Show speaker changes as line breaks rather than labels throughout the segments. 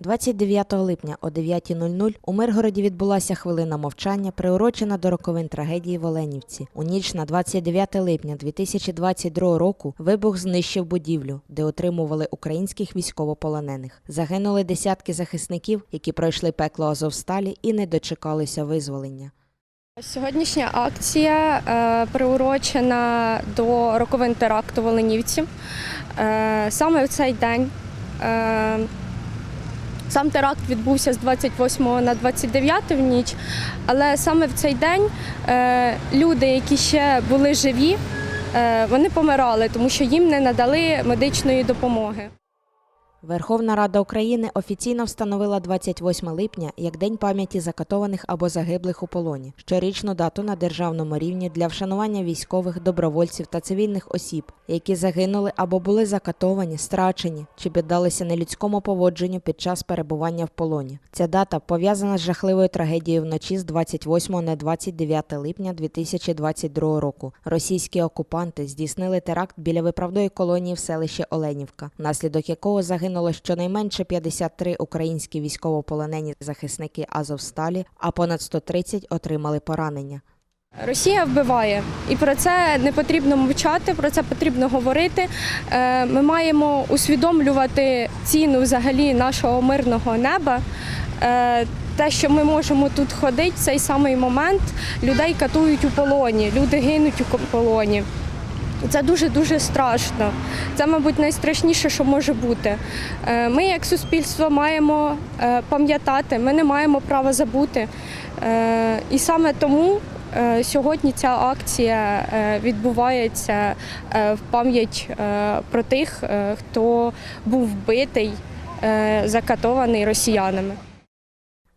29 липня о 9.00 у Миргороді відбулася хвилина мовчання, приурочена до роковин трагедії в Оленівці. У ніч на 29 липня 2022 року вибух знищив будівлю, де отримували українських військовополонених. Загинули десятки захисників, які пройшли пекло Азовсталі і не дочекалися визволення.
Сьогоднішня акція е, приурочена до роковин теракту в Оленівці. Е, саме в цей день е, сам теракт відбувся з 28 на 29 в ніч, але саме в цей день е, люди, які ще були живі, е, вони помирали, тому що їм не надали медичної допомоги.
Верховна Рада України офіційно встановила 28 липня як День пам'яті закатованих або загиблих у полоні, щорічну дату на державному рівні для вшанування військових, добровольців та цивільних осіб, які загинули або були закатовані, страчені чи піддалися нелюдському поводженню під час перебування в полоні. Ця дата пов'язана з жахливою трагедією вночі з 28 на 29 липня 2022 року. Російські окупанти здійснили теракт біля виправної колонії в селищі Оленівка, внаслідок якого загинуло щонайменше 53 українські військовополонені захисники Азовсталі, а понад 130 отримали поранення.
Росія вбиває, і про це не потрібно мовчати, про це потрібно говорити. Е, Ми маємо усвідомлювати ціну взагалі нашого мирного неба. Е, Те, що ми можемо тут ходити, в цей самий момент людей катують у полоні, люди гинуть у полоні. Це дуже дуже страшно. Це, мабуть, найстрашніше, що може бути. Е, Ми, як суспільство, маємо е, пам'ятати, ми не маємо права забути. Е, І саме тому сьогодні ця акція відбувається в пам'ять про тих, хто був вбитий, закатований росіянами.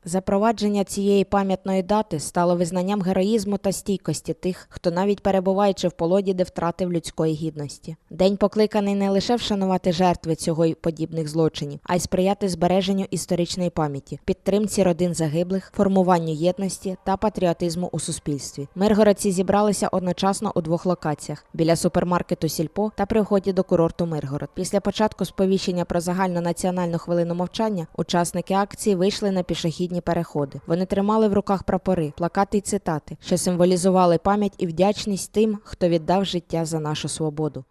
Запровадження цієї пам'ятної дати стало визнанням героїзму та стійкості тих, хто навіть перебуваючи в полоні, де втратив людської гідності. День покликаний не лише вшанувати жертви цього й подібних злочинів, а й сприяти збереженню історичної пам'яті, підтримці родин загиблих, формуванню єдності та патріотизму у суспільстві. Миргородці зібралися одночасно у двох локаціях біля супермаркету Сільпо та при вході до курорту Миргород. Після початку сповіщення про загальну національну хвилину мовчання учасники акції вийшли на пішохідні переходи. Вони тримали в руках прапори, плакати й цитати, що символізували пам'ять і вдячність тим, хто віддав життя за нашу свободу.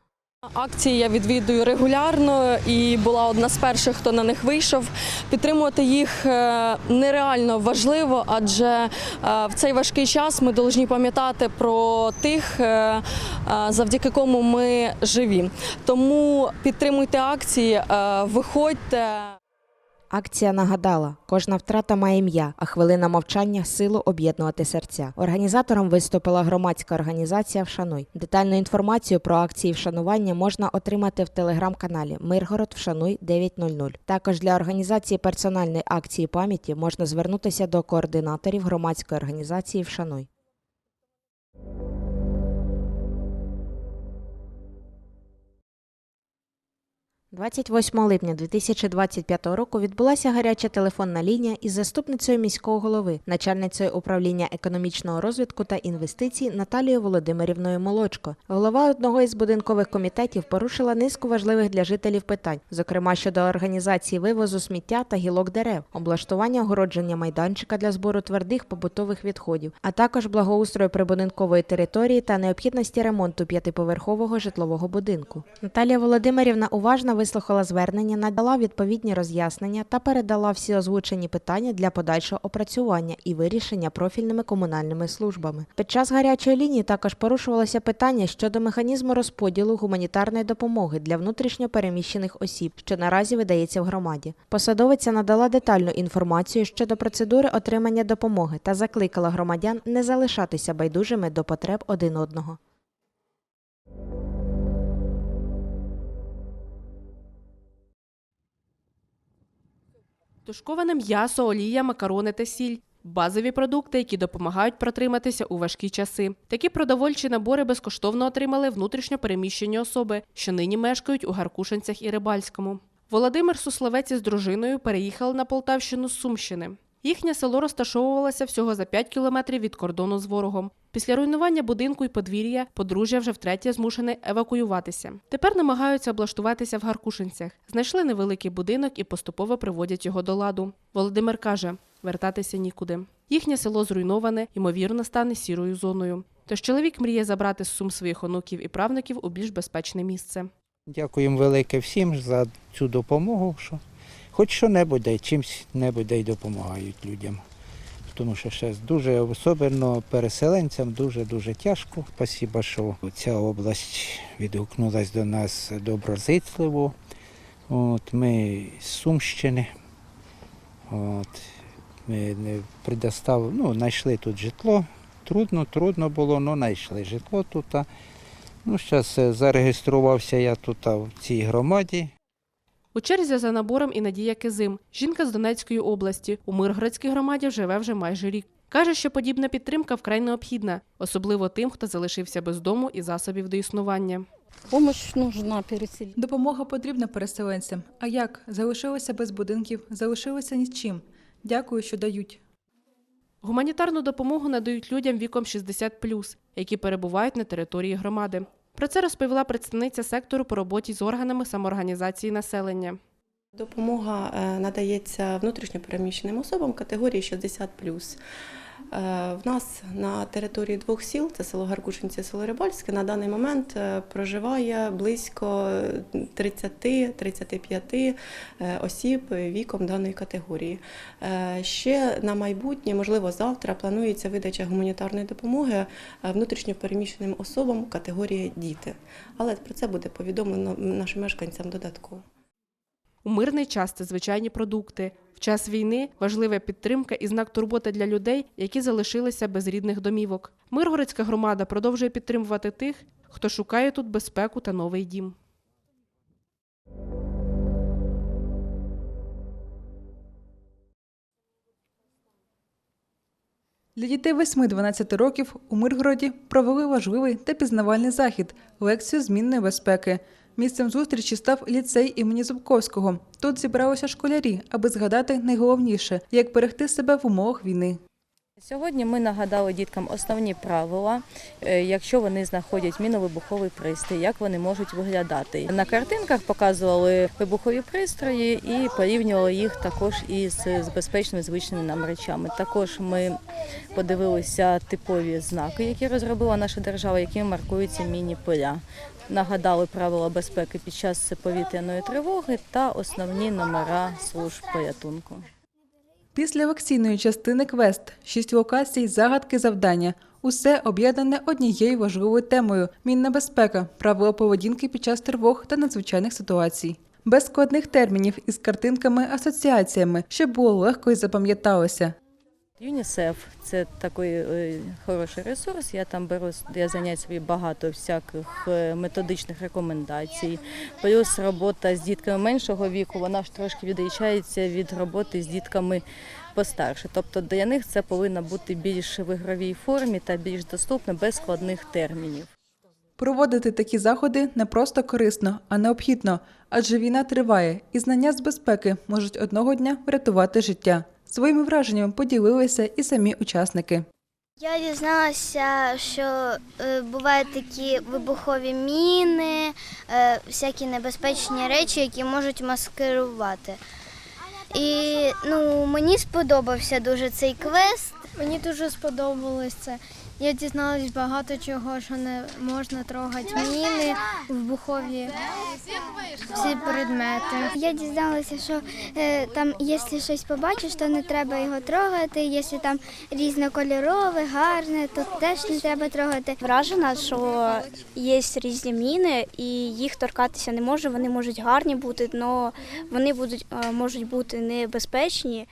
Акції я відвідую регулярно і була одна з перших, хто на них вийшов. Підтримувати їх е, нереально важливо, адже е, в цей важкий час ми повинні пам'ятати про тих, е, завдяки кому ми живі. Тому підтримуйте акції, виходьте.
Акція нагадала, кожна втрата має ім'я, а хвилина мовчання силу об'єднувати серця. Організатором виступила громадська організація Вшануй. Детальну інформацію про акції вшанування можна отримати в телеграм-каналі Миргород Вшануй 900. Також для організації персональної акції пам'яті можна звернутися до координаторів громадської організації Вшануй. – 28 липня 2025 року відбулася гаряча телефонна лінія із заступницею міського голови, начальницею управління економічного розвитку та інвестицій Наталією Володимирівною Молочко. Голова одного із будинкових комітетів порушила низку важливих для жителів питань, зокрема щодо організації вивозу сміття та гілок дерев, облаштування огородження майданчика для збору твердих побутових відходів, а також благоустрою прибудинкової території та необхідності ремонту п'ятиповерхового житлового будинку. Наталія Володимирівна уважно вислухала звернення, надала відповідні роз'яснення та передала всі озвучені питання для подальшого опрацювання і вирішення профільними комунальними службами. Під час гарячої лінії також порушувалося питання щодо механізму розподілу гуманітарної допомоги для внутрішньо переміщених осіб, що наразі видається в громаді. Посадовиця надала детальну інформацію щодо процедури отримання допомоги та закликала громадян не залишатися байдужими до потреб один одного.
Тушковане м'ясо, олія, макарони та сіль. базові продукти, які допомагають протриматися у важкі часи. Такі продовольчі набори безкоштовно отримали внутрішньо переміщені особи, що нині мешкають у Гаркушинцях і Рибальському. Володимир Сусловець із дружиною переїхали на Полтавщину з Сумщини. Їхнє село розташовувалося всього за 5 кілометрів від кордону з ворогом. Після руйнування будинку і подвір'я подружжя вже втретє змушене евакуюватися. Тепер намагаються облаштуватися в Гаркушинцях. Знайшли невеликий будинок і поступово приводять його до ладу. Володимир каже, вертатися нікуди. Їхнє село зруйноване, ймовірно, стане сірою зоною. Тож чоловік мріє забрати з сум своїх онуків і правнуків у більш безпечне місце.
Дякуємо велике всім за цю допомогу, що хоч що-небудь, дай, чимсь небудь дай допомагають людям. Тому що ще дуже, особливо переселенцям, дуже-дуже тяжко. Спасибо, що ця область відгукнулась до нас доброзичливо. От, ми з Сумщини. От, ми предостав, ну, знайшли тут житло. Трудно, трудно було, але знайшли житло тут. Ну, зараз зареєструвався я тут в цій громаді.
У черзі за набором і Надія Кизим. Жінка з Донецької області. У Миргородській громаді живе вже майже рік. Каже, що подібна підтримка вкрай необхідна, особливо тим, хто залишився без дому і засобів до існування.
Помощь нужна переселить.
Допомога потрібна переселенцям. А як? Залишилися без будинків, залишилися ні з чим. Дякую, що дають.
Гуманітарну допомогу надають людям віком 60+, які перебувають на території громади. Про це розповіла представниця сектору по роботі з органами самоорганізації населення.
Допомога е, надається внутрішньопереміщеним особам категорії 60 В нас на території двох сіл, це село Гаркушинці село Рибальське, на даний момент е, проживає близько 30-35 е, осіб віком даної категорії. Е, Ще на майбутнє, можливо, завтра планується видача гуманітарної допомоги е, внутрішньопереміщеним особам категорії діти. Але про це буде повідомлено нашим мешканцям додатково.
У мирний час це звичайні продукти. В час війни важлива підтримка і знак турботи для людей, які залишилися без рідних домівок. Миргородська громада продовжує підтримувати тих, хто шукає тут безпеку та новий дім.
Для дітей 8-12 років у Миргороді провели важливий та пізнавальний захід лекцію змінної безпеки. Місцем зустрічі став ліцей імені Зубковського. Тут зібралися школярі, аби згадати найголовніше, як берегти себе в умовах війни.
Сьогодні ми нагадали діткам основні правила, е, якщо вони знаходять міновибуховий пристрій, як вони можуть виглядати. На картинках показували вибухові пристрої і порівнювали їх також із з безпечними звичними нам речами. Також ми подивилися типові знаки, які розробила наша держава, якими маркуються міні-поля. Нагадали правила безпеки під час повітряної тривоги та основні номера служб порятунку.
Після лекційної частини квест, шість локацій, загадки, завдання. Усе об'єднане однією важливою темою мінна безпека, правила поведінки під час тривог та надзвичайних ситуацій. Без складних термінів із картинками, асоціаціями, щоб було легко і запам'яталося.
ЮНІСЕФ це такий е, хороший ресурс. Я там беру для занять собі багато всяких е, методичних рекомендацій. Плюс робота з дітками меншого віку, вона ж трошки відрізняється від роботи з дітками постарше. Тобто для них це повинно бути більш в ігровій формі та більш доступно без складних термінів.
Проводити такі заходи не просто корисно, а необхідно, адже війна триває, і знання з безпеки можуть одного дня врятувати життя. Своїми враженнями поділилися і самі учасники.
Я дізналася, що е, бувають такі вибухові міни, е, всякі небезпечні речі, які можуть маскирувати. І ну, мені сподобався дуже цей квест.
Мені дуже сподобалось це. Я дізналась багато чого, що не можна трогати міни, вибухові всі предмети.
Я дізналася, що е, там, якщо щось побачиш, то не треба його трогати. Якщо там різнокольорове, гарне, то теж не треба трогати.
Вражена, що є різні міни, і їх торкатися не може. Вони можуть гарні бути, але вони будуть е, можуть бути небезпечні.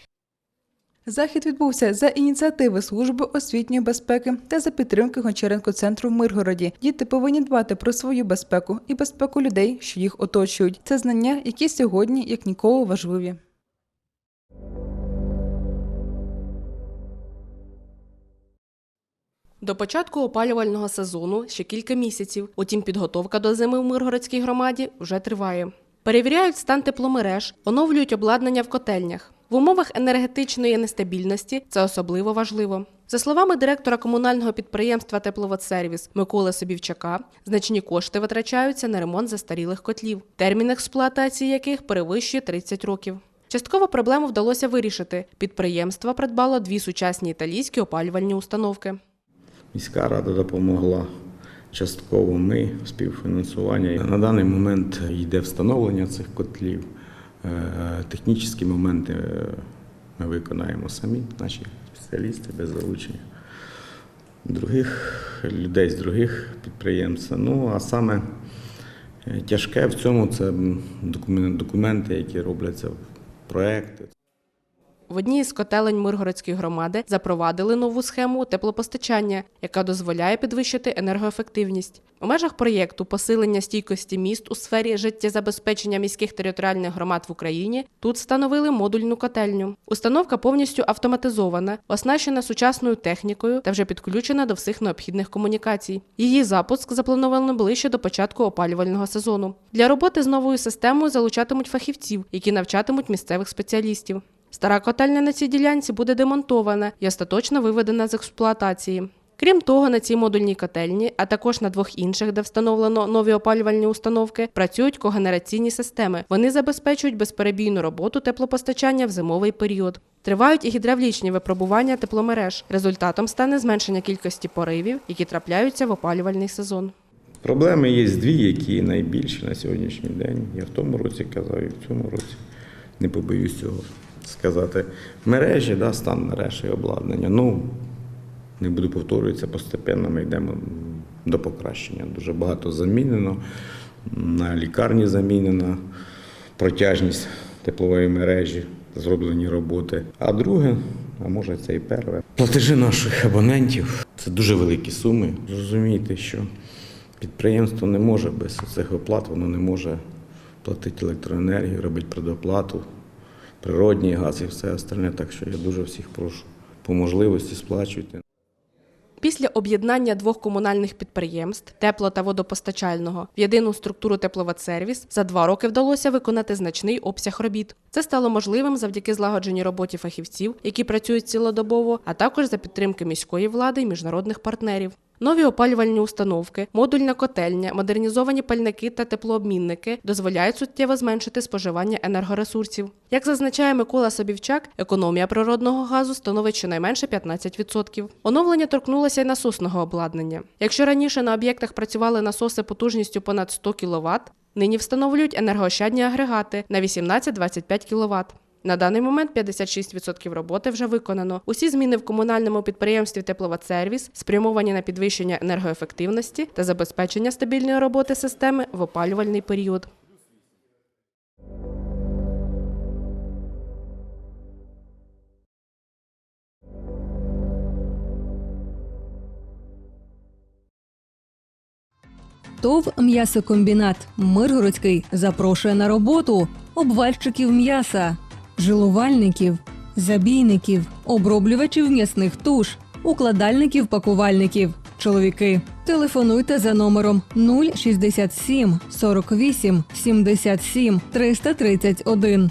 Захід відбувся за ініціативи служби освітньої безпеки та за підтримки Гончаренко центру в Миргороді. Діти повинні дбати про свою безпеку і безпеку людей, що їх оточують. Це знання, які сьогодні як ніколи важливі.
До початку опалювального сезону ще кілька місяців. Утім, підготовка до зими в Миргородській громаді вже триває. Перевіряють стан тепломереж, оновлюють обладнання в котельнях. В умовах енергетичної нестабільності це особливо важливо. За словами директора комунального підприємства Тепловодсервіс Миколи Собівчака, значні кошти витрачаються на ремонт застарілих котлів, термін експлуатації яких перевищує 30 років. Частково проблему вдалося вирішити. Підприємство придбало дві сучасні італійські опалювальні установки.
Міська рада допомогла частково ми співфінансування. На даний момент йде встановлення цих котлів. Е, Технічні моменти е, ми виконаємо самі, наші спеціалісти без залучення других людей з других підприємств. Ну а саме е, тяжке в цьому це документи, які робляться в проекти.
В одній із котелень Миргородської громади запровадили нову схему теплопостачання, яка дозволяє підвищити енергоефективність. У межах проєкту посилення стійкості міст у сфері життєзабезпечення міських територіальних громад в Україні тут встановили модульну котельню. Установка повністю автоматизована, оснащена сучасною технікою та вже підключена до всіх необхідних комунікацій. Її запуск заплановано ближче до початку опалювального сезону. Для роботи з новою системою залучатимуть фахівців, які навчатимуть місцевих спеціалістів. Стара котельня на цій ділянці буде демонтована і остаточно виведена з експлуатації. Крім того, на цій модульній котельні, а також на двох інших, де встановлено нові опалювальні установки, працюють когенераційні системи. Вони забезпечують безперебійну роботу теплопостачання в зимовий період. Тривають і гідравлічні випробування тепломереж. Результатом стане зменшення кількості поривів, які трапляються в опалювальний сезон.
Проблеми є дві, які найбільші на сьогоднішній день. Я в тому році казав, і в цьому році не побоюсь цього сказати. Мережі, да, стан мереж і обладнання. Ну, не буду повторюватися, постепенно ми йдемо до покращення. Дуже багато замінено, на лікарні замінено, протяжність теплової мережі, зроблені роботи. А друге, а може це і перше, платежі наших абонентів це дуже великі суми. Зрозумійте, що підприємство не може без цих оплат, воно не може платити електроенергію, робити предоплату, природній газ і все остальне. Так що я дуже всіх прошу по можливості сплачуйте.
Після об'єднання двох комунальних підприємств тепло та водопостачального в єдину структуру тепловодсервіс за два роки вдалося виконати значний обсяг робіт. Це стало можливим завдяки злагодженій роботі фахівців, які працюють цілодобово, а також за підтримки міської влади і міжнародних партнерів. Нові опалювальні установки, модульна котельня, модернізовані пальники та теплообмінники дозволяють суттєво зменшити споживання енергоресурсів. Як зазначає Микола Собівчак, економія природного газу становить щонайменше 15%. Оновлення торкнулося й насосного обладнання. Якщо раніше на об'єктах працювали насоси потужністю понад 100 кВт, нині встановлюють енергоощадні агрегати на 18-25 кВт. На даний момент 56% роботи вже виконано. Усі зміни в комунальному підприємстві Тепловодсервіс спрямовані на підвищення енергоефективності та забезпечення стабільної роботи системи в опалювальний період.
ТОВ «М'ясокомбінат» Миргородський запрошує на роботу обвальщиків м'яса, жилувальників, забійників, оброблювачів м'ясних туш, укладальників пакувальників. Чоловіки, телефонуйте за номером 067 48 77 331.